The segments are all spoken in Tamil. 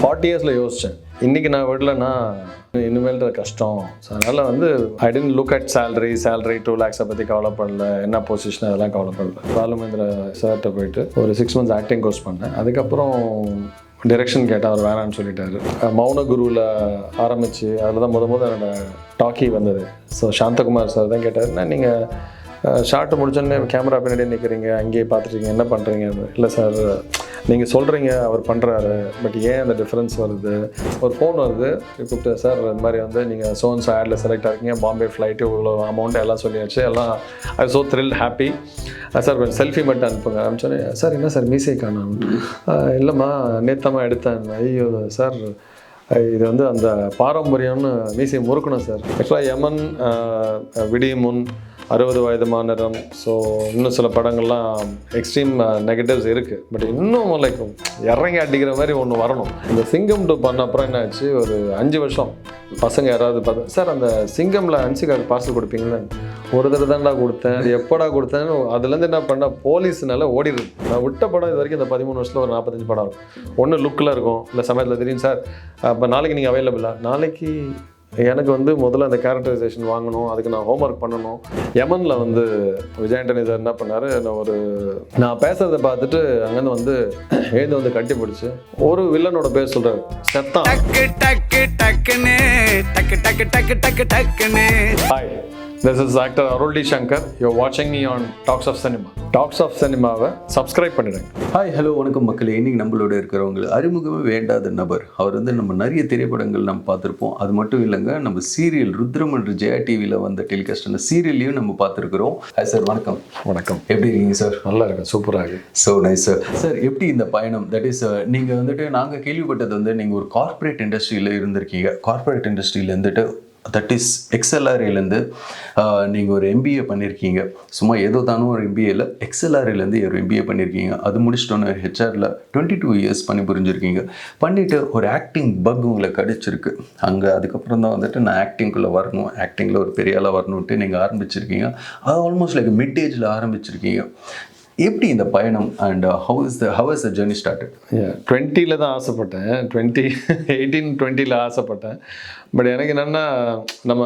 ஃபார்ட்டி இயர்ஸில் யோசித்தேன் இன்றைக்கி நான் விடலன்னா இனிமேல் கஷ்டம். ஸோ அதனால் வந்து I didn't look at salary salary two லேக்ஸை பற்றி கவலைப்படல. என்ன பொசிஷன் அதெல்லாம் கவலைப்படல. பாலுமேந்திர சார்கிட்ட போயிட்டு ஒரு சிக்ஸ் மந்த்ஸ் ஆக்டிங் கோர்ஸ் பண்ணேன். அதுக்கப்புறம் டிரெக்ஷன் கேட்டால் அவர் வேணான்னு சொல்லிட்டாரு. மௌன குருவில் ஆரம்பித்து அதில் தான் முத முத என்னோடய டாக்கி வந்தது. ஸோ சாந்தகுமார் சார் தான் கேட்டார் நீங்கள் ஷார்ட்டு முடிச்சோடனே கேமரா பின்னாடி நிற்கிறீங்க அங்கேயே பார்த்துருக்கீங்க என்ன பண்ணுறீங்க இல்லை சார் நீங்கள் சொல்கிறீங்க அவர் பண்ணுறாரு பட் ஏன் அந்த டிஃப்ரென்ஸ் வருது? ஒரு ஃபோன் வருது. கூப்பிட்டு சார் இந்த மாதிரி வந்து நீங்கள் சோன்ஸ் ஆடில் செலக்ட் ஆகிருக்கீங்க பாம்பே ஃப்ளைட்டு இவ்வளோ அமௌண்ட் எல்லாம் சொல்லியாச்சு. எல்லாம் I so thrill happy sir கொஞ்சம் செல்ஃபி மட்டும் அனுப்புங்க. அனுப்பிச்சோன்னே சார் என்ன சார் மீசை காணும் ah, இல்லைம்மா நேத்தமாக எடுத்தேன். ஐயோ சார் இது வந்து அந்த பாரம்பரியம்னு மீசையை முறுக்கணும் சார் ஆக்சுவலாக யமன் விடிய முன் அறுபது வயது மாநிலம். ஸோ இன்னும் சில படங்கள்லாம் எக்ஸ்ட்ரீம் நெகட்டிவ்ஸ் இருக்குது பட் இன்னும் லைக் இறங்கி அடிக்கிற மாதிரி ஒன்று வரணும். இந்த சிங்கம் டூ பண்ண அப்புறம் என்ன ஆச்சு ஒரு அஞ்சு வருஷம். பசங்க யாராவது பார்த்து சார் அந்த சிங்கமில் அன்சிகாக்கு பார்சல் கொடுப்பீங்களே? ஒரு தடவை தான்டா கொடுத்தேன். அது எப்படா கொடுத்தேன்னு அதுலேருந்து என்ன பண்ண போலீஸ்னால ஓடிடுது. நான் விட்ட படம் இது வரைக்கும் இந்த பதிமூணு வருஷத்தில் ஒரு நாற்பத்தஞ்சு படம் இருக்கும். ஒன்று லுக்கில் இருக்கும். இல்லை சமயத்தில் தெரியும் சார் அப்போ நாளைக்கு நீங்கள் அவைலபிளா நாளைக்கு எனக்கு வந்து முதல்ல அந்த கேரக்டரைசேஷன் வாங்கணும் அதுக்கு நான் ஹோம்ஒர்க் பண்ணணும். யமனில் வந்து விஜய் ஆண்டனி சார் என்ன பண்ணார் நான் ஒரு நான் பேசுறதை பார்த்துட்டு அங்கேருந்து வந்து எழுந்து வந்து கட்டி பிடிச்சி ஒரு வில்லனோட பேர் சொல்கிறார் செத்தான். டக்கு டக்கு டக்குன்னு டக்கு டக்கு டக்கு டக்கு டக்குன்னு. This is actor Arul D Shankar you வாட்சிங் me on Talks of Cinema Talks of சினிமாவை சப்ஸ்கிரைப் பண்ணிடுங்க. ஹாய் ஹலோ வணக்கம் மக்களே. இன்னைக்கு நம்மளோட இருக்கிறவங்க அறிமுகமே வேண்டாத நபர். அவர் வந்து நம்ம நிறைய திரைப்படங்கள் நம்ம பார்த்துருப்போம். அது மட்டும் இல்லைங்க நம்ம சீரியல் ருத்ரம் என்று ஜெயா டிவியில் வந்த டெலிகாஸ்டான சீரியல்லையும் நம்ம பார்த்துருக்குறோம். ஹாய் சார் வணக்கம். வணக்கம். எப்படி இருக்கீங்க சார் நல்லா இருக்கேன். சூப்பராக இருக்கு. ஸோ நைஸ் சார் சார் எப்படி இந்த பயணம்? தட் இஸ் நீங்கள் வந்துட்டு நாங்கள் கேள்விப்பட்டது வந்து நீங்கள் ஒரு கார்ப்பரேட் இண்டஸ்ட்ரியில் இருந்திருக்கீங்க. கார்ப்பரேட் இண்டஸ்ட்ரியில் இருந்துட்டு தட் இஸ் எக்ஸ்எல்ஆர்ஏலேருந்து நீங்கள் ஒரு எம்பிஏ பண்ணியிருக்கீங்க சும்மா ஏதோ தானும் ஒரு எம்பிஏல எக்ஸ்எல்ஆர்ஏலேருந்து ஒரு எம்பிஏ பண்ணியிருக்கீங்க அது முடிச்சிட்டோன்னு ஹெச்ஆரில் டுவெண்ட்டி டூ இயர்ஸ் பண்ணி புரிஞ்சிருக்கீங்க. பண்ணிவிட்டு ஒரு ஆக்டிங் பக் உங்களை கிடச்சிருக்கு. அங்கே அதுக்கப்புறம் தான் வந்துட்டு நான் ஆக்டிங்குள்ளே வரணும். ஆக்டிங்கில் ஒரு பெரிய ஆளாக வரணுன்ட்டு நீங்கள் ஆரம்பிச்சிருக்கீங்க. அது ஆல்மோஸ்ட் லைக் மிட் ஏஜில் ஆரம்பிச்சிருக்கீங்க. எப்படி இந்த பயணம் and how is the how is the journey started டுவெண்ட்டியில் தான் ஆசைப்பட்டேன். டுவெண்ட்டி எயிட்டீன் டுவெண்ட்டியில் ஆசைப்பட்டேன். பட் எனக்கு என்னென்னா நம்ம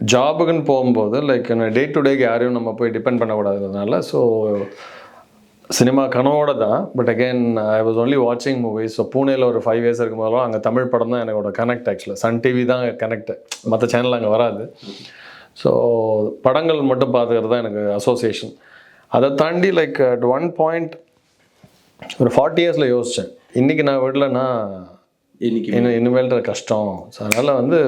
ஜாபுக்குன்னு போகும்போது லைக் டே டு டேக்கு யாரையும் நம்ம போய் டிபெண்ட் பண்ணக்கூடாதுனால ஸோ சினிமா கனவோட தான். But again I was only வாட்சிங் மூவிஸ் ஸோ பூனேல ஒரு ஃபைவ் இயர்ஸ் இருக்கும்போதெல்லாம் அங்கே தமிழ் படம் தான் எனக்கோட கனெக்ட் ஆக்சுவலாக சன் டிவி தான் கனெக்ட் மற்ற சேனல் அங்கே வராது. ஸோ படங்கள் மட்டும் பார்த்துக்கிறது தான் எனக்கு அசோசியேஷன் அதை தாண்டி லைக் அட் ஒன் பாயிண்ட் ஒரு ஃபார்ட்டி இயர்ஸில் யோசித்தேன் இன்றைக்கி நான் விடலைன்னா இன்னைக்கு இன்னும் இனிமேல் கஷ்டம். ஸோ அதனால் வந்து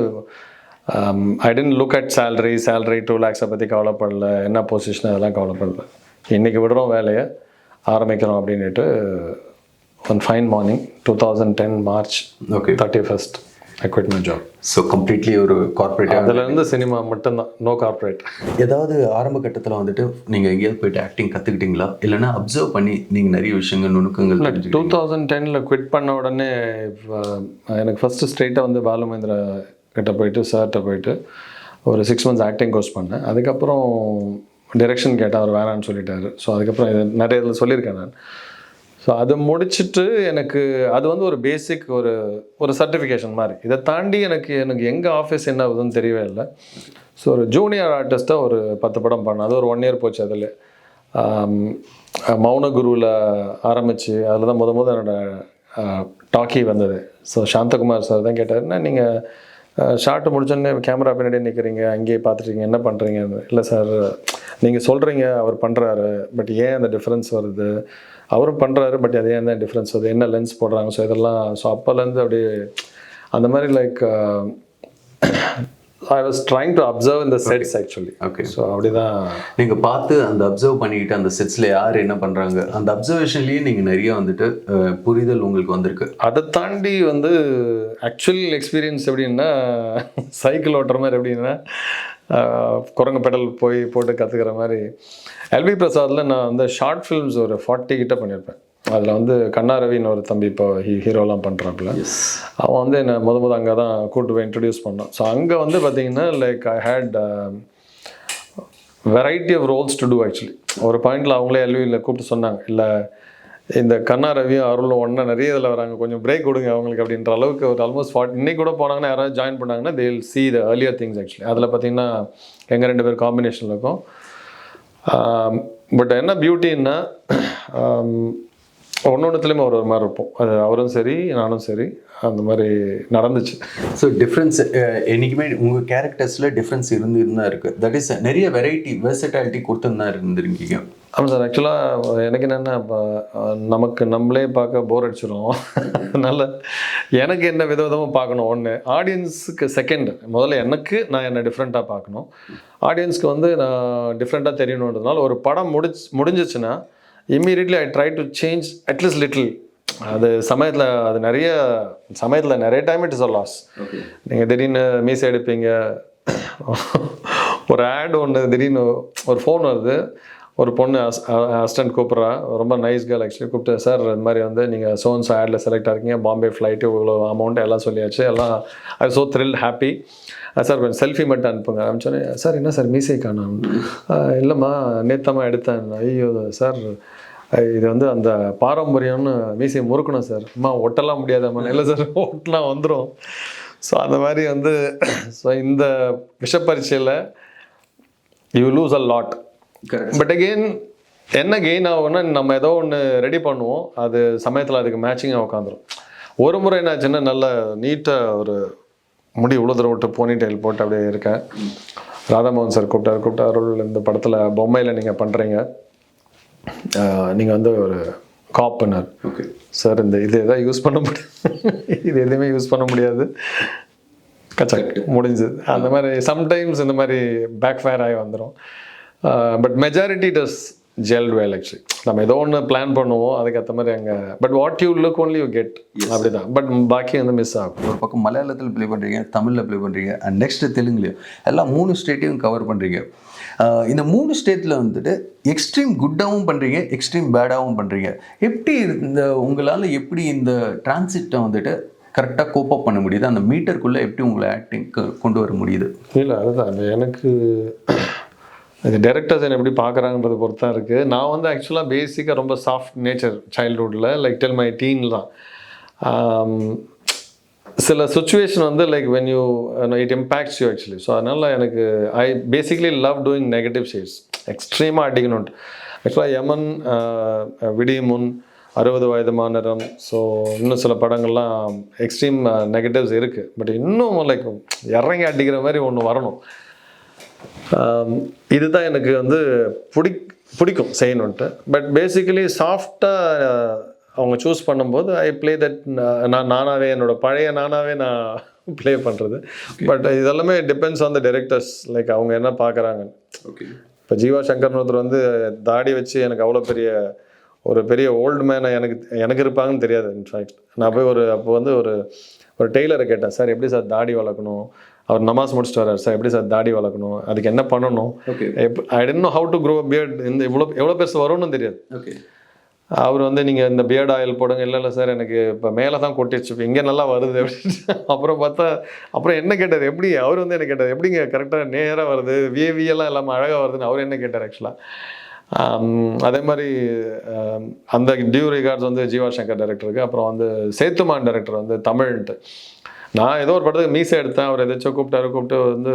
I didn't look at salary salary two லேக்ஸை பற்றி கவலைப்படல. என்ன பொசிஷன் அதெல்லாம் கவலைப்படல. இன்றைக்கி விடுறோம் வேலையை ஆரம்பிக்கிறோம் அப்படின்ட்டு one fine morning two thousand ten March okay thirty first equipment job so completely ஒரு கார்ப்பரேட் அதுலேருந்து சினிமா மட்டும்தான். நோ கார்ப்பரேட் ஏதாவது ஆரம்ப கட்டத்தில் வந்துட்டு நீங்கள் எங்கேயாவது போயிட்டு ஆக்டிங் கற்றுக்கிட்டீங்களா இல்லைன்னா அப்சர்வ் பண்ணி நீங்கள் நிறைய விஷயங்கள் நுணுக்கங்கள் டூ? தௌசண்ட் டெனில் குவிட் பண்ண உடனே எனக்கு ஃபஸ்ட்டு ஸ்ட்ரெயிட்டாக வந்து பாலுமேந்திர கிட்ட போயிட்டு சார்கிட்ட போயிட்டு ஒரு சிக்ஸ் மந்த்ஸ் ஆக்டிங் கோர்ஸ் பண்ணேன். அதுக்கப்புறம் டிரெக்ஷன் கேட்டால் அவர் வேணான்னு சொல்லிட்டாரு. ஸோ அதுக்கப்புறம் இது நிறைய இதில் சொல்லியிருக்கேன் நான். ஸோ அதை முடிச்சுட்டு எனக்கு அது வந்து ஒரு பேசிக் ஒரு ஒரு சர்டிஃபிகேஷன் மாதிரி. இதை தாண்டி எனக்கு எனக்கு எங்கே ஆஃபீஸ் என்ன ஆகுதுன்னு தெரியவே இல்லை. ஸோ ஒரு ஜூனியர் ஆர்டிஸ்ட்டாக ஒரு பத்து படம் பண்ணேன். அது ஒரு ஒன் இயர் போச்சு அதில். மௌன குருவில் ஆரம்பித்து அதில் தான் முத முத என்னோட டாக்கி வந்தது. ஸோ சாந்தகுமார் சார் தான் கேட்டாருன்னா நீங்கள் ஷார்ட் முடிச்சோடனே கேமரா பின்னாடி நிற்கிறீங்க அங்கேயே பார்த்துட்டீங்க என்ன பண்ணுறீங்க இல்லை சார் நீங்கள் சொல்கிறீங்க அவர் பண்ணுறாரு பட் ஏன் அந்த டிஃப்ரென்ஸ் வருது? அவரும் பண்ணுறாரு பட் அது ஏன் தான் டிஃப்ரென்ஸ் வருது? என்ன லென்ஸ் போடுறாங்க? ஸோ இதெல்லாம் ஸோ அப்போலேருந்து அப்படியே அந்த மாதிரி like I was trying to observe இந்த செட்ஸ் ஆக்சுவலி Okay. ஸோ அப்படிதான். நீங்கள் பார்த்து அந்த அப்சர்வ் பண்ணிக்கிட்டு அந்த செட்ஸில் யார் என்ன பண்ணுறாங்க அந்த அப்சர்வேஷன்லேயே நீங்கள் நிறைய வந்துட்டு புரிதல் உங்களுக்கு வந்திருக்கு. அதை தாண்டி வந்து ஆக்சுவல் எக்ஸ்பீரியன்ஸ் எப்படின்னா சைக்கிள் ஓட்டுற மாதிரி எப்படின்னா குரங்கு பெடல் போய் போட்டு கற்றுக்கிற மாதிரி. எல்வி பிரசாத்தில் நான் வந்து ஷார்ட் ஃபிலிம்ஸ் ஒரு ஃபார்ட்டி கிட்ட பண்ணியிருப்பேன். அதில் வந்து கண்ணா ரவின்னு ஒரு தம்பி இப்போ ஹீ ஹீரோலாம் பண்ணுறாப்புல அவன் வந்து என்னை முத முத அங்கே தான் கூட்டு போய் இன்ட்ரடியூஸ் பண்ணான். ஸோ அங்கே வந்து பார்த்தீங்கன்னா like I had variety of roles to do actually ஒரு பாயிண்டில் அவங்களே எல்வியில் கூப்பிட்டு சொன்னாங்க. இல்லை இந்த கண்ணா ரவியும் அருளும் ஒன்றா நிறைய இதில் வராங்க. கொஞ்சம் பிரேக் கொடுங்க அவங்களுக்கு அப்படின்ற அளவுக்கு ஒரு ஆல்மோஸ்ட் ஃபார்ட் இன்னைக்கு கூட போனாங்கன்னா யாராவது ஜாயின் பண்ணாங்கன்னா they will see the earlier things actually அதில் பார்த்தீங்கன்னா எங்கள் ரெண்டு பேர் காம்பினேஷனில் இருக்கும். பட் என்ன பியூட்டின்னா ஒன்று ஒன்றுத்துலேயுமே ஒரு ஒரு மாதிரி இருப்போம். அது அவரும் சரி நானும் சரி அந்த மாதிரி நடந்துச்சு. ஸோ டிஃப்ரென்ஸ் என்றைக்குமே உங்கள் கேரக்டர்ஸில் டிஃப்ரென்ஸ் இருந்து இருந்தா இருக்குது தட் இஸ் நிறைய வெரைட்டி வெர்சட்டாலிட்டி கொடுத்துருந்தா இருந்திருக்கீங்க. ஆமாம் சார் ஆக்சுவலாக எனக்கு என்னென்னா இப்போ நமக்கு நம்மளே பார்க்க போர் அடிச்சிடும் அதனால் எனக்கு என்ன விதவிதமாக பார்க்கணும்? ஒன்று ஆடியன்ஸுக்கு செகண்ட் முதல்ல எனக்கு நான் என்ன டிஃப்ரெண்ட்டாக பார்க்கணும்? ஆடியன்ஸ்க்கு வந்து நான் டிஃப்ரெண்ட்டாக தெரியணுன்றதுனால ஒரு படம் முடிச்சு முடிஞ்சிச்சுன்னா immediately I try to change at least little அது சமயத்தில் அது நிறைய சமயத்தில் நிறைய time it is a loss நீங்கள் திடீர்னு மீசை எடுப்பீங்க. ஒரு ஆட் ஒன்று திடீர்னு ஒரு ஃபோன் வருது. ஒரு பொண்ணு அசிஸ்டன்ட் கூப்பிட்றா. ரொம்ப நைஸ் கேர்ள் ஆக்சுவலி கூப்பிட்டு சார் இந்த மாதிரி வந்து நீங்கள் சோன்ஸ் ஆடில் செலக்ட் ஆகிருக்கீங்க பாம்பே ஃப்ளைட்டு இவ்வளோ அமௌண்ட் எல்லாம் சொல்லியாச்சு. எல்லாம் I so thrill happy sir கொஞ்சம் செல்ஃபி மட்டும் அனுப்புங்க. அனுப்பிச்சோன்னே சார் என்ன சார் மீசை காணும் இல்லைம்மா நேத்தமாக எடுத்தேன். ஐயோ சார் இது வந்து அந்த பாரம்பரியம்னு மீசையை முறுக்கணும் சார் அம்மா ஒட்டலாம் முடியாதம்மா. இல்லை சார் ஒட்டலாம் வந்துடும் ஸோ அந்த மாதிரி வந்து ஸோ இந்த விஷப்பரீட்சையில் you lose a lot but again என்ன கெயின் ஆகும்னா நம்ம ஏதோ ஒன்று ரெடி பண்ணுவோம். அது சமயத்தில் அதுக்கு மேட்சிங்காக உட்காந்துரும் ஒரு முறை என்னாச்சுன்னா நல்ல நீட்டாக ஒரு முடி தூரம் விட்டு போனி டைல் போட்டு அப்படியே இருக்கேன். ராதாமோகன் சார் கூப்பிட்டார். கூப்பிட்டு அருள் இந்த படத்தில் பொம்மையில் நீங்கள் பண்ணுறீங்க நீங்கள் வந்து ஒரு காப்புனர் ஓகே சார் இந்த இது எதாவது யூஸ் பண்ண முடியாது இது எதுவுமே யூஸ் பண்ண முடியாது. கச்சக் முடிஞ்சது. அந்த மாதிரி சம்டைம்ஸ் இந்த மாதிரி பேக் ஃபயர் ஆகி வந்துடும் but majority does gel well actually நம்ம ஏதோ ஒன்று பிளான் பண்ணுவோம் அதுக்கேற்ற மாதிரி அங்கே but what you look only you get அப்படிதான். பட் பாக்கி வந்து மிஸ் ஆகும். ஒரு பக்கம் மலையாளத்தில் ப்ளே பண்ணுறீங்க தமிழில் ப்ளே பண்ணுறீங்க அண்ட் நெக்ஸ்ட் தெலுங்குலையும் எல்லாம் மூணு ஸ்டேட்டையும் கவர் பண்ணுறீங்க இந்த மூணு ஸ்டேட்டில் வந்துட்டு எக்ஸ்ட்ரீம் குட்டாகவும் பண்ணுறீங்க எக்ஸ்ட்ரீம் பேடாகவும் பண்ணுறீங்க எப்படி இந்த உங்களால் எப்படி இந்த டிரான்சிட்டை வந்துட்டு கரெக்டாக கோப்பப் பண்ண முடியுது? அந்த மீட்டருக்குள்ளே எப்படி உங்களை ஆக்டிங் கொண்டு வர முடியுது? இல்லை அதுதான். அது எனக்கு அது டேரக்டர்ஸ் என்ன எப்படி பார்க்குறாங்கன்றத பொறுத்து தான் இருக்குது நான் வந்து ஆக்சுவலாக பேசிக்காக ரொம்ப சாஃப்ட் நேச்சர் சைல்ட்ஹுட்டில் லைக் டெல் மை டீன் தான். சில சுச்சுவேஷன் வந்து like when you it impacts you actually so அதனால் எனக்கு I basically love doing negative shades எக்ஸ்ட்ரீமாக அடிக்கணும்ட்டு. ஆக்சுவலாக யமன் விடியமுன் அறுபது வயது மாநிலம். ஸோ இன்னும் சில படங்கள்லாம் எக்ஸ்ட்ரீம் நெகட்டிவ்ஸ் இருக்குது பட் இன்னும் லைக் இறங்கி அடிக்கிற மாதிரி ஒன்று வரணும். இதுதான் எனக்கு வந்து பிடி பிடிக்கும் செய்யணுன்ட்டு. பட் பேசிக்கலி சாஃப்டாக அவங்க சூஸ் பண்ணும்போது ஐ ப்ளே தட் நான் நானாவே என்னோட பழைய நானாவே நான் ப்ளே பண்ணுறது பட் இதெல்லாமே depends on the directors like அவங்க என்ன பார்க்குறாங்க ஓகே இப்போ ஜீவா சங்கர்னு ஒருத்தர் வந்து தாடி வச்சு எனக்கு அவ்வளோ பெரிய ஒரு பெரிய ஓல்டு மேனை எனக்கு எனக்கு இருப்பாங்கன்னு தெரியாது இன்ஃபேக்ட் நான் போய் ஒரு அப்போ வந்து ஒரு ஒரு டெய்லரை கேட்டேன் சார் எப்படி சார் தாடி வளர்க்கணும்? அவர் நமாஸ் முடிச்சுட்டு வர்றாரு. சார் எப்படி சார் தாடி வளர்க்கணும்? அதுக்கு என்ன பண்ணணும்? I didn't know how to grow beard இந்த இவ்வளோ எவ்வளோ பெருசு வரும்னு தெரியாது. ஓகே அவர் வந்து நீங்கள் இந்த பியர்ட் ஆயில் போடுங்க. இல்லை இல்லை சார் எனக்கு இப்போ மேலே தான் கொட்டிடுச்சு இங்கே நல்லா வருது. அப்படின்னு அப்புறம் பார்த்தா அப்புறம் என்ன கேட்டார்? எப்படி? அவர் வந்து என்ன கேட்டார்? எப்படிங்க? கரெக்டாக நேராக வருது. விஏவி எல்லாம் இல்லாமல் அழகாக வருதுன்னு அவர் என்ன கேட்டார் ஆக்சுவலாக அதே மாதிரி அந்த டியூ ரிகார்ட்ஸ் வந்து ஜீவா சங்கர் டைரக்டருக்கு அப்புறம் வந்து சேத்துமான் டைரக்டர் வந்து தமிழ்ன்ட்டு. நான் ஏதோ ஒரு படத்துக்கு மீசை எடுத்தேன். அவர் எதாச்சும் கூப்பிட்டாரு. கூப்பிட்டு வந்து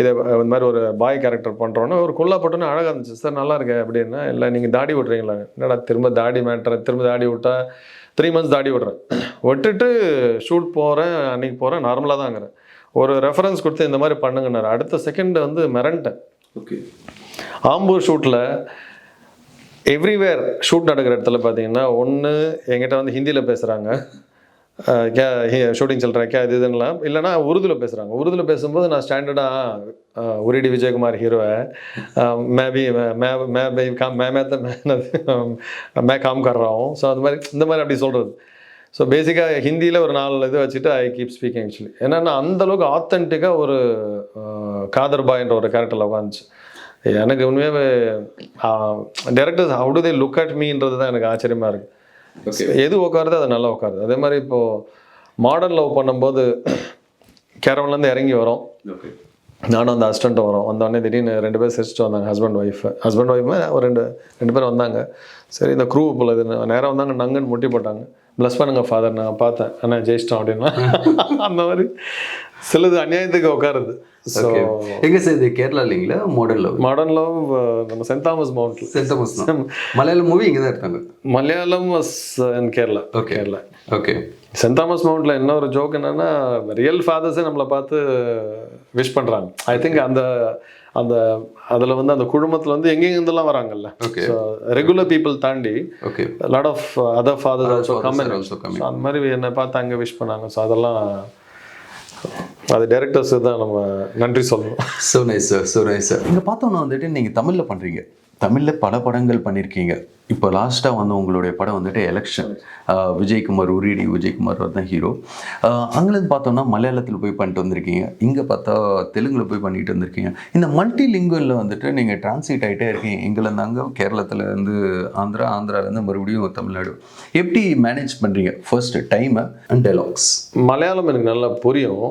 இதை இந்த மாதிரி ஒரு பாய் கேரக்டர் பண்ணுறோன்னு ஒரு குல்லா போட்டோன்னு அழகாக இருந்துச்சு. சார் நல்லா இருக்கு. அப்படின்னா இல்லை நீங்கள் தாடி விட்றீங்களா என்னடா திரும்ப தாடி மேட்ரு திரும்ப தாடி விட்டா த்ரீ மந்த்ஸ் தாடி விட்றேன் விட்டுட்டு ஷூட் போகிறேன் அன்னைக்கு போகிறேன் நார்மலாக தாங்கிறேன் ஒரு ரெஃபரன்ஸ் கொடுத்து இந்த மாதிரி பண்ணுங்கன்னாரு. அடுத்த செகண்ட் வந்து மிரண்டேன். ஓகே ஆம்பூர் ஷூட்டில் எவ்ரிவேர் ஷூட் நடக்கிற இடத்துல பார்த்தீங்கன்னா ஒன்று என்கிட்ட வந்து ஹிந்தியில் பேசுகிறாங்க கே ஷூட்டிங் சொல்கிறேன் கே இது இதுலாம் இல்லைனா உருதுல பேசுகிறாங்க உருதுல பேசும்போது நான் ஸ்டாண்டர்டாக உரிடி விஜயகுமார் ஹீரோவை மே பி மே மே காம் மே மேத்த மே காம் கர்றாவும் ஸோ அந்த மாதிரி இந்த மாதிரி அப்படி சொல்கிறது ஸோ பேசிக்காக ஹிந்தியில் ஒரு நாலு இது வச்சுட்டு ஐ கீப் ஸ்பீக்கிங் ஆக்சுவலி ஏன்னா நான் அந்தளவுக்கு ஆத்தென்டிக்காக ஒரு காதர் காதர்பாய்ன்ற ஒரு கேரக்டரில் உட்காந்துச்சு எனக்கு உண்மையாகவே directors how to they look at மீன்றது தான் எனக்கு ஆச்சரியமாக இருக்குது எது உட்காருது அது நல்லா உட்காருது அதே மாதிரி இப்போது மாடர்ன் லவ் பண்ணும்போது கேரவன்லேருந்து இறங்கி வரோம். ஓகே நானும் அந்த அசிஸ்டண்ட்டும் வரோம். வந்தோடனே திடீர்னு ரெண்டு பேர் சிரிச்சிட்டு வந்தாங்க ஹஸ்பண்ட் ஒய்ஃப் ஹஸ்பண்ட் ஒய்ஃபுமே ஒரு ரெண்டு ரெண்டு பேர் வந்தாங்க. சரி இந்த க்ரூ போல இது. நேராக வந்தாங்க நங்குன்னு முட்டி போட்டாங்க. ப்ளஸ் பண்ணுங்க ஃபாதர் நான் பார்த்தேன். அண்ணா ஜெயிச்சிட்டோம் அப்படின்னா. அந்த மாதிரி சிலது அநியாயத்துக்கு உட்காருது ஸோ எங்க சார் இது? கேரளா இல்லைங்களா? மாடல் லவ் மாடர்ன் லவ் நம்ம சென்ட் தாமஸ் மவுண்ட்ல சென்ட் தாமஸ் மலையாளம் மூவி இங்கே தான் எடுத்தாங்க. Malayalam was in Kerala Okay. Kerala okay Saint Thomas மவுண்ட்ல என்ன ஒரு ஜோக் என்னன்னா ரியல் ஃபாதர்ஸே நம்மளை பார்த்து விஷ் பண்றாங்க. ஐ திங்க் அந்த அந்த அதுல வந்து அந்த குழுமத்துல வந்து எங்கெங்க இருந்தெல்லாம் வராங்கல்ல. ஸோ ரெகுலர் பீப்புள் தாண்டி okay lot of other fathers also come. அந்த மாதிரி என்னை பார்த்து அங்கே விஷ் பண்ணாங்க. ஸோ அதெல்லாம் அது டேரக்டர்ஸ் தான் நம்ம நன்றி சொல்லணும். So nice sir so nice sir இங்கே பார்த்தோன்னா வந்துட்டு நீங்கள் தமிழில் பண்ணுறீங்க தமிழில் பல படங்கள் பண்ணியிருக்கீங்க இப்போ லாஸ்ட்டாக வந்து உங்களுடைய படம் வந்துட்டு எலெக்ஷன் விஜய்குமார் உரிடி விஜய்குமார் தான் ஹீரோ அங்கேருந்து பார்த்தோம்னா மலையாளத்தில் போய் பண்ணிட்டு வந்திருக்கீங்க. இங்கே பார்த்தா தெலுங்கில் போய் பண்ணிட்டு வந்திருக்கீங்க. இந்த மல்டி லிங்குவலில் வந்துட்டு நீங்கள் டிரான்ஸ்லேட் ஆகிட்டே இருக்கீங்க. எங்கேருந்து அங்கே கேரளத்துலேருந்து ஆந்திரா ஆந்திராலேருந்து மறுபடியும் தமிழ்நாடு. எப்படி மேனேஜ் பண்ணுறீங்க ஃபர்ஸ்ட் டைமை அண்ட் டெலாக்ஸ் மலையாளம் எனக்கு நல்லா புரியும்.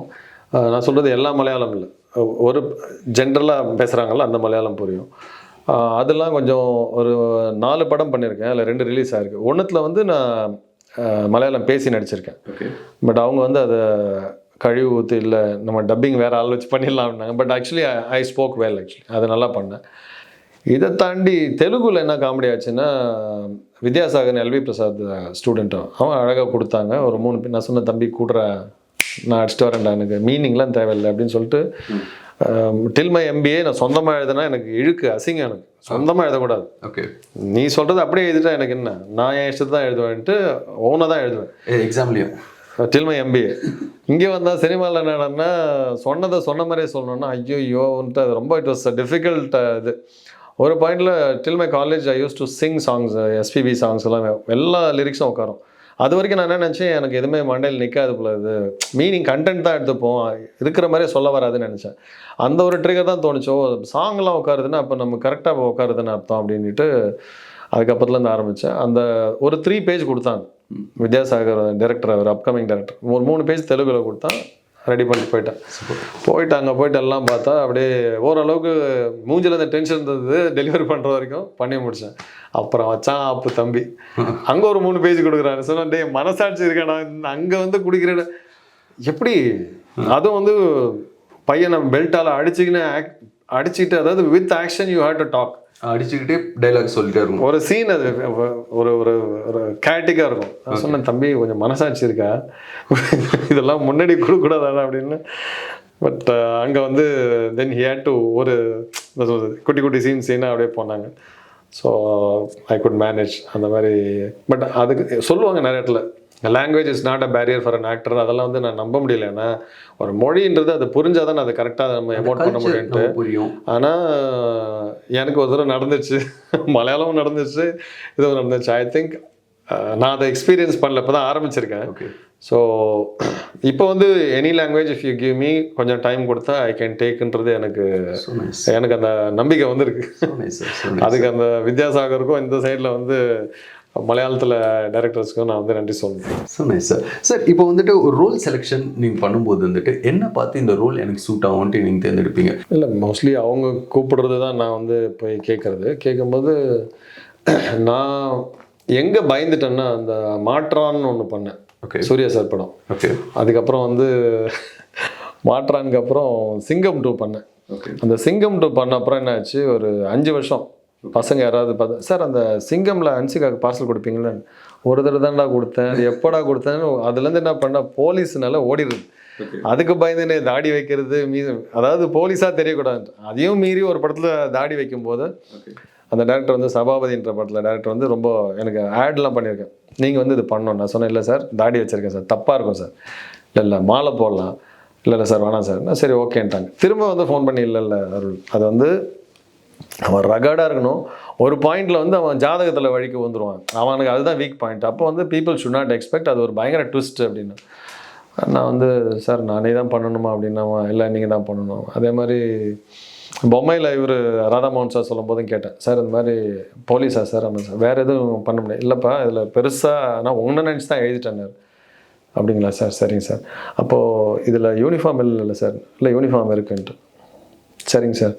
நான் சொல்கிறது எல்லா மலையாளம் இல்லை ஒரு ஜென்ரலாக பேசுகிறாங்கல்ல அந்த மலையாளம் புரியும். அதெல்லாம் கொஞ்சம் ஒரு நாலு படம் பண்ணியிருக்கேன். அதில் ரெண்டு ரிலீஸ் ஆயிருக்கு. ஒன்றுத்தில் வந்து நான் மலையாளம் பேசி நடிச்சிருக்கேன். பட் அவங்க வந்து அதை கழிவு ஊற்றி இல்லை நம்ம டப்பிங் வேறு ஆள் வச்சு பண்ணிடலாம்னாங்க but actually I spoke well actually அதை நல்லா பண்ணேன். இதை தாண்டி தெலுங்குல என்ன காமெடி ஆச்சுன்னா வித்யாசாகர் எல்வி பிரசாத் ஸ்டூடெண்ட்டும் அவன் அழகாக கொடுத்தாங்க. ஒரு மூணு பேர் நான் சொன்ன தம்பி கூடுற நான் அடிச்சுட்டு வரேன்டா எனக்கு. மீனிங்லாம் தேவையில்லை அப்படின்னு சொல்லிட்டு டில் மை எம்பிஏ நான் சொந்தமாக எழுதுனா எனக்கு இழுக்கு அசிங்கம் எனக்கு. சொந்தமாக எழுதக்கூடாது. ஓகே நீ சொல்கிறது அப்படியே எழுதிட்டா எனக்கு என்ன? நான் என் இஷ்டத்தை தான் எழுதுவேன்ட்டு ஓனாக தான் எழுதுவேன். எக்ஸாம்லேயும் டில்மை எம்பிஏ இங்கே வந்தால் சினிமாவில் என்னன்னா சொன்னதை சொன்ன மாதிரியே சொல்லணும்னா ஐயோ ஐயோன்ட்டு அது ரொம்ப இட் வாஸ் டிஃபிகல்ட் இது. ஒரு பாயிண்டில் till my college I use to sing songs SPB songs எல்லாம் எல்லா லிரிக்ஸும் உட்காரும். அது வரைக்கும் நான் என்ன நினச்சேன் எனக்கு எதுவுமே மண்டையில் நிற்காது போல இது. மீனிங் கண்டென்ட் தான் எடுத்துப்போம். இருக்கிற மாதிரியே சொல்ல வராதுன்னு நினச்சேன். அந்த ஒரு ட்ரிகர் தான் தோணுச்சோ. சாங்லாம் உட்காருதுன்னா அப்போ நம்ம கரெக்டாக உட்காருதுன்னு அர்த்தம் அப்படின்ட்டு அதுக்கப்புறத்துலேருந்து ஆரம்பித்தேன் அந்த ஒரு த்ரீ பேஜ் கொடுத்தாங்க வித்யாசாகர் டைரக்டர் அவர் அப்கமிங் டைரக்டர் ஒரு மூணு பேஜ் தெலுங்குல கொடுத்தா ரெடி பண்ணி போயிட்டேன் போயிட்டு அங்கே போயிட்டு எல்லாம் பார்த்தா அப்படியே ஓரளவுக்கு மூஞ்சில் இந்த டென்ஷன் இருந்தது. டெலிவரி பண்ணுற வரைக்கும் பண்ணி முடித்தேன் அப்புறம் வச்சான் அப்பு தம்பி. அங்கே ஒரு மூணு பேஜ் கொடுக்குறாரு. சொன்னா மனசாட்சி இருக்கேடா அங்கே வந்து குடிக்கிறேன். எப்படி? அதுவும் வந்து பையனை பெல்ட்டால் அடிச்சுக்கின்னு ஆக் அடிச்சுக்கிட்டு அதாவது with action you had to talk அடிச்சுக்கிட்டே டைலாக் சொல்லிட்டே இருக்கும் ஒரு சீன் அது ஒரு ஒரு ஒரு கேட்டிக்காக இருக்கும். நான் சொன்னேன் தம்பி கொஞ்சம் மனசாட்சி இருக்கா இதெல்லாம் முன்னாடி கொடுக்கூடாதா அப்படின்னு. பட் அங்கே வந்து தென் ஹேட் டு ஒரு குட்டி குட்டி சீன் சீனாக அப்படியே போனாங்க. ஸோ ஐ குட் மேனேஜ் அந்த மாதிரி. பட் அதுக்கு சொல்லுவாங்க நிறைய இடத்துல language is not a barrier for an actor அதெல்லாம் வந்து நான் நம்ப முடியல. ஏன்னா ஒரு மொழின்றது அது புரிஞ்சாதான் அதை கரெக்டாக நம்ம எமோட் பண்ண முடியும்ட்டு புரியும். ஆனால் எனக்கு ஒரு தடவை நடந்துச்சு. மலையாளமும் நடந்துச்சு. இதுவும் நடந்துச்சு. ஐ திங்க் நான் அதை எக்ஸ்பீரியன்ஸ் பண்ணல. இப்போ தான் ஆரம்பிச்சிருக்கேன் ஸோ இப்போ வந்து any language if you give me கொஞ்சம் டைம் கொடுத்தா ஐ கேன் டேக்குன்றது எனக்கு எனக்கு அந்த நம்பிக்கை வந்திருக்கு. அதுக்கு அந்த வித்யாசாகருக்கும் இந்த சைடில் வந்து மலையாளத்தில் டைரக்டர்ஸ்க்கும் நான் வந்து நன்றி சொல்லணும். ஸோ நைஸ் சார் சார் இப்போ வந்துட்டு ஒரு ரோல் செலெக்ஷன் நீங்கள் பண்ணும்போது வந்துட்டு என்ன பார்த்து இந்த ரோல் எனக்கு சூட் ஆகும்ன்ட்டு நீங்கள் தேர்ந்தெடுப்பீங்க? இல்லை மோஸ்ட்லி அவங்க கூப்பிடுறது தான் நான் வந்து போய் கேட்குறது கேட்கும்போது நான் எங்கே பயந்துட்டேன்னா அந்த மாற்றான்னு ஒன்று பண்ணேன். ஓகே சூர்யா சார் படம். ஓகே அதுக்கப்புறம் வந்து மாற்றானுக்கு அப்புறம் சிங்கம் டூ பண்ணேன். ஓகே அந்த சிங்கம் டூ பண்ண அப்புறம் என்ன ஆச்சு ஒரு அஞ்சு வருஷம். பசங்க யாராவது பார்த்தா சார் அந்த சிங்கம்ல அன்சிகாக்கு பார்சல் கொடுப்பீங்களா ஒரு தடவை தான்டா கொடுத்தேன். அது எப்படா கொடுத்தேன்னு அதுலேருந்து என்ன பண்ணா போலீஸ்னால ஓடிடுது. அதுக்கு பயந்துன்னு தாடி வைக்கிறது மீ அதாவது போலீஸாக தெரியக்கூடாது. அதையும் மீறி ஒரு படத்தில் தாடி வைக்கும்போது அந்த டேரக்டர் வந்து சபாபதின்ற படத்தில் டேரக்டர் வந்து ரொம்ப எனக்கு ஆட்லாம் பண்ணியிருக்கேன். நீங்கள் வந்து இது பண்ணணும். நான் சொன்னேன் இல்லை சார் தாடி வச்சிருக்கேன் சார். தப்பாக இருக்கும் சார். இல்லை இல்லை மாலை போடலாம். இல்லை இல்லை சார் வேணாம் சார். நான் சரி ஓகேன்ட்டாங்க. திரும்ப வந்து ஃபோன் பண்ணி இல்லை இல்லை அருள். அது வந்து அவன் ரகடாக இருக்கணும். ஒரு பாயிண்டில் வந்து அவன் ஜாதகத்தில் வழிக்கு வந்துருவான் அவனுக்கு அதுதான் வீக் பாயிண்ட் அப்போ வந்து பீப்புள் ஷுட் நாட் எக்ஸ்பெக்ட் அது ஒரு பயங்கர ட்விஸ்ட் அப்படின்னு. நான் வந்து சார் நானே தான் பண்ணணுமா? அப்படின்னா இல்லை நீங்கள் தான் பண்ணணும். அதே மாதிரி பொம்மையில் இவர் ராதாமோகன் சார் சொல்லும் போதும் கேட்டேன். சார் இந்த மாதிரி போலீஸா சார்? ஆமாம் சார். வேறு எதுவும் பண்ண முடியாது இல்லைப்பா இதில் பெருசாக நான் உன்னை நினச்சி தான் எழுதிட்டேன் அப்படிங்களா சார். சரிங்க சார். அப்போது இதில் யூனிஃபார்ம் இல்லைல்ல சார். இல்லை யூனிஃபார்ம் இருக்குன்ட்டு. சரிங்க சார்.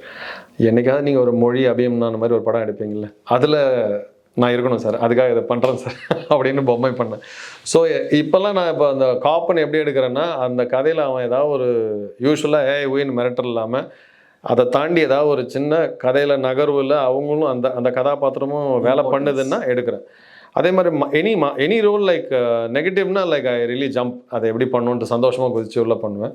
என்னைக்காவது நீங்கள் ஒரு மொழி அபியம்னா அந்த மாதிரி ஒரு படம் எடுப்பீங்கல்ல அதில் நான் இருக்கணும் சார் அதுக்காக இதை பண்ணுறேன் சார் அப்படின்னு பொம்மை பண்ணேன். ஸோ இப்போல்லாம் நான் இப்போ அந்த காப்பன் எப்படி எடுக்கிறேன்னா அந்த கதையில் அவன் ஏதாவது ஒரு யூஸ்வலாக ஏ உயின்னு மிரட்டல் இல்லாமல் அதை தாண்டி ஏதாவது ஒரு சின்ன கதையில் நகர்வில் அவங்களும் அந்த அந்த கதாபாத்திரமும் வேலை பண்ணுதுன்னா எடுக்கிறேன். அதே மாதிரி எனி எனி ரோல் லைக் நெகட்டிவ்னா லைக் ஐ ரியலி ஜம்ப் அதை எப்படி பண்ணுன்ட்டு சந்தோஷமாக குதிச்சு உள்ள பண்ணுவேன்.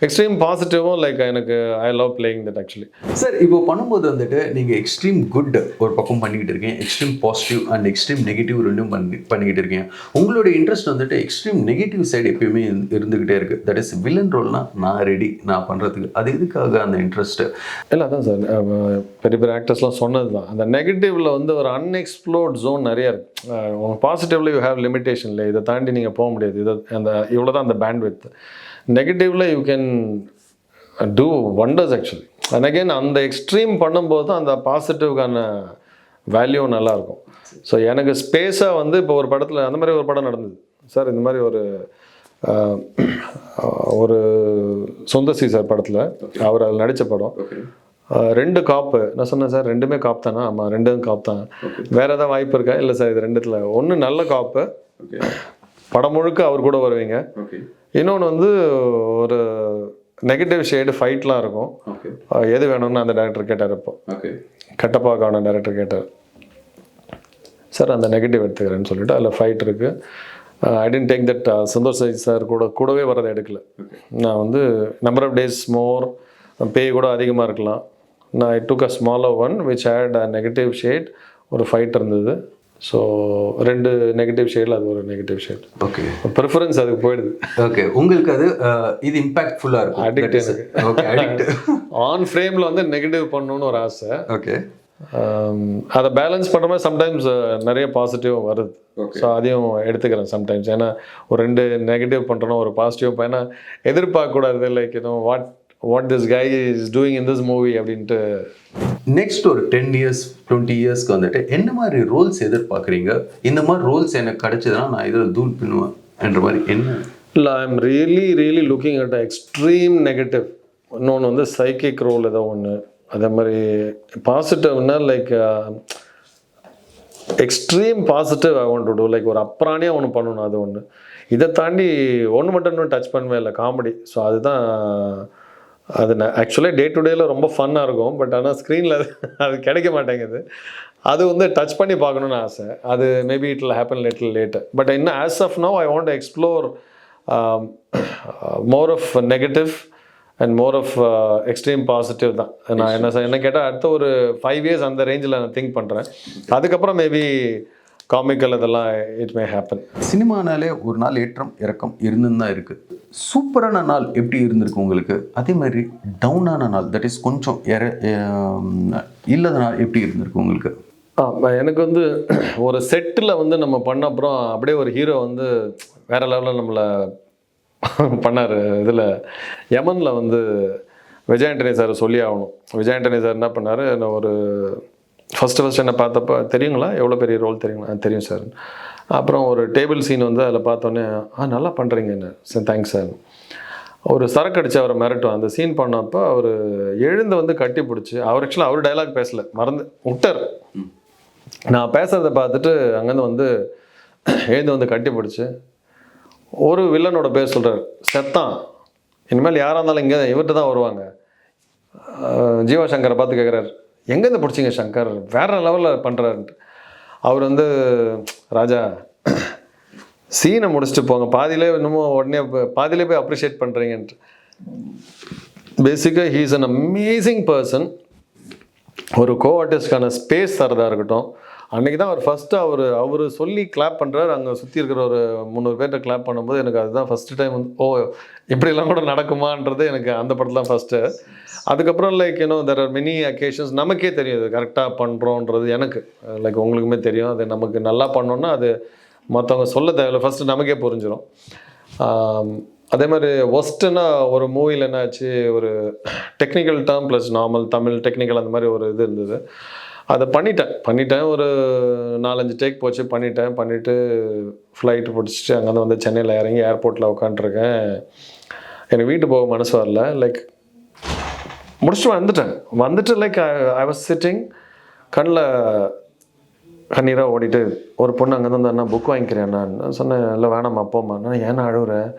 எக்ஸ்ட்ரீம் பாசிட்டிவும் லைக் எனக்கு I love playing that actually sir இப்போ பண்ணும்போது வந்துட்டு நீங்கள் எக்ஸ்ட்ரீம் குட் ஒரு பக்கம் பண்ணிக்கிட்டு இருக்கீங்க. Extreme positive and extreme negative ரெண்டும் பண்ணி பண்ணிக்கிட்டு இருக்கீங்க. உங்களுடைய இன்ட்ரெஸ்ட் வந்துட்டு எக்ஸ்ட்ரீம் நெகட்டிவ் சைடு எப்பயுமே இருந்து- இருந்துகிட்டே இருக்கு. தட் இஸ் வில்லன் ரோல்னா நான் ரெடி நான் பண்ணுறதுக்கு அது எதுக்காக அந்த இன்ட்ரெஸ்ட் இல்லை அதான் சார் பெரிய பெரிய ஆக்டர்ஸ்லாம் சொன்னது தான் அந்த நெகட்டிவ்ல வந்து ஒரு அன்எக்ஸ்ப்ளோர்ட் ஜோன் நிறைய இருக்கு. உங்கள் பாசிட்டிவ்ல யூ ஹேவ் லிமிடேஷன் இல்லை இதை தாண்டி நீங்கள் போக முடியாது. இதை அந்த இவ்வளோ தான் அந்த band with நெகட்டிவ்ல you can do wonders actually and again அந்த எக்ஸ்ட்ரீம் பண்ணும்போது தான் அந்த பாசிட்டிவ்கான வேல்யூ நல்லாயிருக்கும். ஸோ எனக்கு ஸ்பேஸாக வந்து இப்போ ஒரு படத்தில் அந்த மாதிரி ஒரு படம் நடந்தது. சார் இந்த மாதிரி ஒரு ஒரு சுந்தசி சார் படத்தில் அவர் அதில் நடித்த படம். ரெண்டு காப்பு. நான் சொன்னேன் சார் ரெண்டுமே காப் தானா? ஆமாம் ரெண்டும் காப் தான். வேற ஏதாவது வாய்ப்பு இருக்கா? இல்லை சார் இது ரெண்டுத்தில். ஒன்று நல்ல காப்பு. படம் முழுக்க அவர் கூட வருவீங்க. இன்னொன்று வந்து ஒரு நெகட்டிவ் ஷேடு ஃபைட்லாம் இருக்கும். எது வேணும்னு அந்த டேரக்டர் கேட்டார் இப்போ கட்டப்பாக்கான டேரக்டர் கேட்டார். சார் அந்த நெகட்டிவ் எடுத்துக்கிறேன்னு சொல்லிட்டு அதில் ஃபைட் இருக்குது I didn't take that Santhosh Sai sir கூட கூடவே வரதை எடுக்கல. நான் வந்து number of days more pay கூட அதிகமாக இருக்கலாம். நான் I took a smaller one which had a negative shade ஒரு ஃபைட் இருந்தது. ஸோ ரெண்டு நெகட்டிவ் ஷேடில் அது ஒரு நெகட்டிவ் ஷேட் ஓகே ப்ரிஃபரன்ஸ் அதுக்கு போயிடுது. ஓகே உங்களுக்கு அது இது இம்பாக்ட்ஃபுல்லாக இருக்கும். Addict எனக்கு. ஓகே அடிக்ட் ஆன் ஃப்ரேமில் வந்து நெகட்டிவ் பண்ணணும்னு ஒரு ஆசை. ஓகே ஆம், அதை பேலன்ஸ் பண்ணுற மாதிரி சம்டைம்ஸ் நிறைய பாசிட்டிவ் வருது. ஸோ அதையும் எடுத்துக்கிறேன் சம்டைம்ஸ் ஏன்னா ஒரு ரெண்டு நெகட்டிவ் பண்ணுறோம் ஒரு பாசிட்டிவ் ஏன்னா எதிர்பார்க்கக்கூடாது. Like you know what what this guy is doing in this movie அப்படின்ட்டு. நெக்ஸ்ட் ஒரு டென் இயர்ஸ் டுவெண்ட்டி இயர்ஸ்க்கு வந்துட்டு என்ன மாதிரி ரோல்ஸ் எதிர்பார்க்குறீங்க? இந்த மாதிரி ரோல்ஸ் எனக்கு கிடைச்சதுன்னா நான் இதில் தூள் பின்னுவேன் என்ற மாதிரி என்ன? இல்லை I am really really looking at extreme negative இன்னொன்று வந்து சைக்கிக் ரோல் ஏதோ ஒன்று அதே மாதிரி பாசிட்டிவ்னா like extreme positive I want to do like ஒரு அப்ராணியாக ஒன்று பண்ணணும் அது ஒன்று இதை தாண்டி ஒன்று மட்டும் இன்னும் டச் பண்ணவே இல்லை காமெடி ஸோ அதுதான் அது நான் ஆக்சுவலாக டே டு டேல ரொம்ப ஃபன்னாக இருக்கும். பட் ஆனால் ஸ்க்ரீனில் அது கிடைக்க மாட்டேங்குது. அது வந்து டச் பண்ணி பார்க்கணுன்னு ஆசை. அது maybe it will happen little late but இன்னும் as of now I want explore more of negative and more of extreme positive தான். நான் என்ன சார் என்ன கேட்டால் அடுத்த ஒரு ஃபைவ் இயர்ஸ் அந்த ரேஞ்சில் நான் திங்க் பண்ணுறேன் அதுக்கப்புறம் மேபி காமிக்கல் இதெல்லாம் இட் மே ஹேப்பன் சினிமானாலே ஒரு நாள் ஏற்றம் இறக்கம் இருந்துன்னு தான் இருக்கு. சூப்பரான நாள் எப்படி இருந்திருக்கு உங்களுக்கு? அதே மாதிரி டவுனான நாள் தட் இஸ் கொஞ்சம் இற இல்லாத நாள் எப்படி இருந்திருக்கு உங்களுக்கு? எனக்கு வந்து ஒரு செட்டில் வந்து நம்ம பண்ண அப்புறம் அப்படியே ஒரு ஹீரோ வந்து வேற லெவலில் நம்மளை பண்ணார். இதில் யமனில் வந்து விஜய் ஆண்டனி சார் சொல்லி ஆகணும். விஜய் ஆண்டனி சார் என்ன பண்ணார்? ஒரு ஃபஸ்ட்டு ஃபஸ்ட் என்ன பார்த்தப்ப தெரியுங்களா? எவ்வளோ பெரிய ரோல் தெரியுங்களா? தெரியும் சார் அப்புறம் ஒரு டேபிள் சீன் வந்து அதில் பார்த்தோன்னே ஆ நல்லா பண்ணுறீங்க என்ன? சார் தேங்க்ஸ் சார் ஒரு சரக்கு அடிச்சு அவரை மிரட்டும் அந்த சீன் பண்ணப்போ அவர் எழுந்து வந்து கட்டி பிடிச்சி அவர் ஆக்சுவலாக அவர் டைலாக் பேசலை. மறந்து விட்டார். நான் பேசுகிறத பார்த்துட்டு அங்கேருந்து வந்து எழுந்து வந்து கட்டி பிடிச்சி ஒரு வில்லனோட பேர் சொல்கிறார் செத்தான். இனிமேல் யாராக இருந்தாலும் இங்கே இவர்கிட்ட தான் வருவாங்க. ஜீவா சங்கரை பார்த்து கேட்குறாரு எங்கேருந்து பிடிச்சிங்க சங்கர்? வேற லெவலில் பண்ணுறாருன்ட்டு அவர் வந்து ராஜா சீனை முடிச்சுட்டு போங்க. பாதியிலே இன்னமும் உடனே பாதியிலே போய் அப்ரிஷியேட் பண்ணுறீங்கன்ட்டு பேசிக்காக he is an amazing person ஒரு கோ ஆர்டிஸ்ட்கான ஸ்பேஸ் தரதாக இருக்கட்டும். அன்றைக்கி தான் அவர் ஃபஸ்ட்டு அவர் அவர் சொல்லி கிளாப் பண்ணுறாரு அங்கே சுற்றி இருக்கிற ஒரு முந்நூறு பேர்கிட்ட கிளாப் பண்ணும்போது எனக்கு அதுதான் ஃபஸ்ட்டு டைம் வந்து ஓ இப்படிலாம் கூட நடக்குமான்றது எனக்கு அந்த படத்தில் ஃபஸ்ட்டு அதுக்கப்புறம் like you know there are many occasions நமக்கே தெரியும் இது கரெக்டாக பண்ணுறோன்றது எனக்கு. லைக் உங்களுக்குமே தெரியும் அது நமக்கு நல்லா பண்ணோன்னா அது மற்றவங்க சொல்ல தேவையில்ல. ஃபஸ்ட்டு நமக்கே புரிஞ்சிடும் அதே மாதிரி ஒஸ்ட்டுன்னா ஒரு மூவியில் என்னாச்சு ஒரு technical term plus normal Tamil technical அந்த மாதிரி ஒரு இது இருந்தது. அதை பண்ணிட்டேன். பண்ணிட்டேன் ஒரு நாலஞ்சு டேக் போச்சு பண்ணிட்டேன். பண்ணிவிட்டு ஃப்ளைட்டு பிடிச்சிட்டு அங்கேருந்து வந்து சென்னையில் இறங்கி ஏர்போர்ட்டில் உட்காண்ட்ருக்கேன் எனக்கு வீட்டு போக மனசு வரல. லைக் முடிச்சுட்டு வந்துட்டேன். வந்துட்டு லைக் ஐ வாஸ் சிட்டிங் கண்ணில் கண்ணீராக ஓடிட்டு ஒரு பொண்ணு அங்கே தான் அண்ணா புக் வாங்கிக்கிறேன் நான் சொன்னேன் இல்லை வேணாம்மா போம்மா நான் ஏன்னா அழுகுற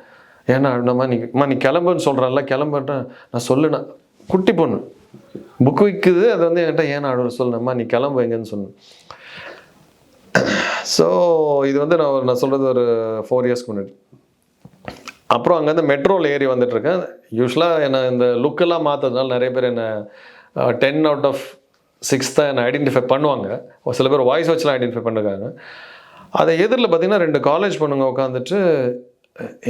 ஏன்னா அழுனம்மா நீ அம்மா நீ கிளம்புன்னு சொல்கிறேன்ல கிளம்புட்டேன் நான் சொல்லுண்ணா குட்டி பொண்ணு. புக் விற்குது அது வந்து என்கிட்ட ஏன்னா அழுகுற சொல்லுனம்மா நீ கிளம்பு எங்கன்னு சொன்னேன். ஸோ இது வந்து நான் ஒரு- நான் சொல்கிறது ஒரு ஃபோர் இயர்ஸ்க்கு முன்னாடி. அப்புறம் அங்கேருந்து மெட்ரோவில் ஏறி வந்துட்டுருக்கேன். யூஸ்வலாக என்னை இந்த லுக்கெல்லாம் மாற்றுறதுனால நிறைய பேர் என்னை டென் அவுட் ஆஃப் சிக்ஸ்த்தை என்னை ஐடென்டிஃபை பண்ணுவாங்க. ஒரு சில பேர் வாய்ஸ் வச்சுலாம் ஐடென்டிஃபை பண்ணிருக்காங்க. அதை எதிரில் பார்த்தீங்கன்னா ரெண்டு காலேஜ் பொண்ணுங்க உட்காந்துட்டு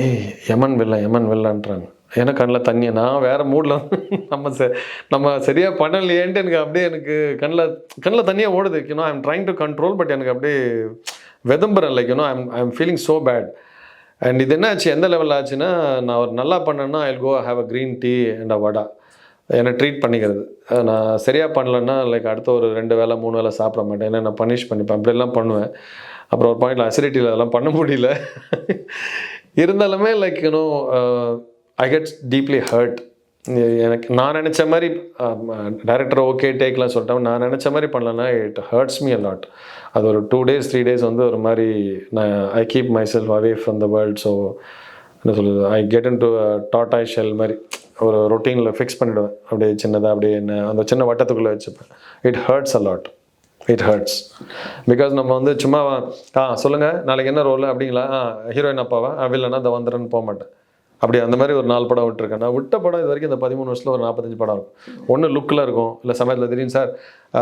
ஏய் எமன் வில்ல எமன் வில்லன்றாங்க. ஏன்னா கண்ணில் தண்ணி நான் வேறு மூடில் நம்ம ச நம்ம சரியாக பண்ணலையேன்ட்டு எனக்கு அப்படியே எனக்கு கண்ணில் கண்ணில் தண்ணியாக ஓடுது. You know I'm trying to control but எனக்கு அப்படியே வெதம்புறேன். Like you know I'm I'm feeling so bad and இது என்ன ஆச்சு எந்த லெவலில் ஆச்சுன்னா நான் ஒரு நல்லா பண்ணேன்னா I go have a green tea and a vada என்னை ட்ரீட் பண்ணிக்கிறது. நான் சரியாக பண்ணலன்னா லைக் அடுத்த ஒரு ரெண்டு வேளை மூணு வேளை சாப்பிட மாட்டேன். ஏன்னா நான் பனிஷ் பண்ணிப்பேன். அப்படிலாம் பண்ணுவேன். அப்புறம் ஒரு பாயிண்டில் அசிடிட்டியில் அதெல்லாம் பண்ண முடியல. இருந்தாலுமே like you know I get deeply hurt எனக்கு நான் நினச்ச மாதிரி டேரக்டர் ஓகே டேக்லாம் சொல்லிட்டேன் நான் நினச்ச மாதிரி பண்ணலன்னா இட் ஹர்ட்ஸ் மீ லாட் அது ஒரு டூ டேஸ் த்ரீ டேஸ் வந்து ஒரு மாதிரி நான் I keep myself away from the world so என்ன சொல்கிறது ஐ கெட் இன் டு டாட்டாய் ஷெல் மாதிரி ஒரு ரொட்டீனில் ஃபிக்ஸ் பண்ணிவிடுவேன் அப்படியே சின்னதாக அப்படியே என்ன அந்த சின்ன வட்டத்துக்குள்ளே வச்சுப்பேன். It hurts a lot it hurts because நம்ம வந்து சும்மா ஆ சொல்லுங்கள் நாளைக்கு என்ன ரோல் அப்படிங்களா ஆ ஹீரோயின் அப்பாவா? வில்லனா இந்த வந்துடுறேன்னு போக மாட்டேன். அப்படி அந்த மாதிரி ஒரு நாலு படம் விட்டுருக்கேன். நான் விட்ட படம் இது வரைக்கும் இந்த பதிமூணு வருஷத்தில் ஒரு நாற்பத்தஞ்சு படம் இருக்கும். ஒன்று லுக்கில் இருக்கும் இல்லை சமயத்தில் திடீர்னு சார்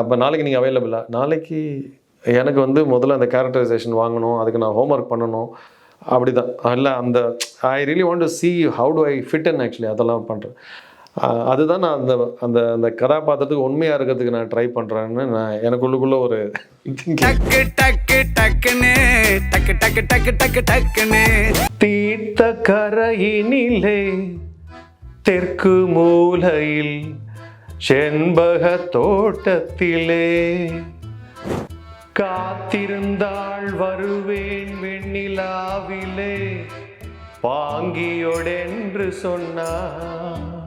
அப்போ நாளைக்கு நீங்கள் அவைலபிளா நாளைக்கு எனக்கு வந்து முதல்ல அந்த கேரக்டரைசேஷன் வாங்கணும் அதுக்கு நான் ஹோம்ஒர்க் பண்ணணும். அப்படி தான் இல்லை அந்த I really want to see how to I fit and actually அதெல்லாம் பண்ணுறேன் அதுதான் நான் அந்த அந்த அந்த கதாபாத்திரத்துக்கு உண்மையாக இருக்கிறதுக்கு நான் ட்ரை பண்ணுறேன்னு நான் எனக்குள்ளுக்குள்ள ஒரு. டக்கு டக்கு டக்குன்னு டக்கு டக்கு டக்கு டக்கு டக்குன்னு. தீர்த்த கரையினிலே தெற்கு மூலையில் செண்பக தோட்டத்திலே. காத்திருந்தாள் வருவேன் வெண்ணிலாவிலே பாங்கியோடென்று சொன்னார்.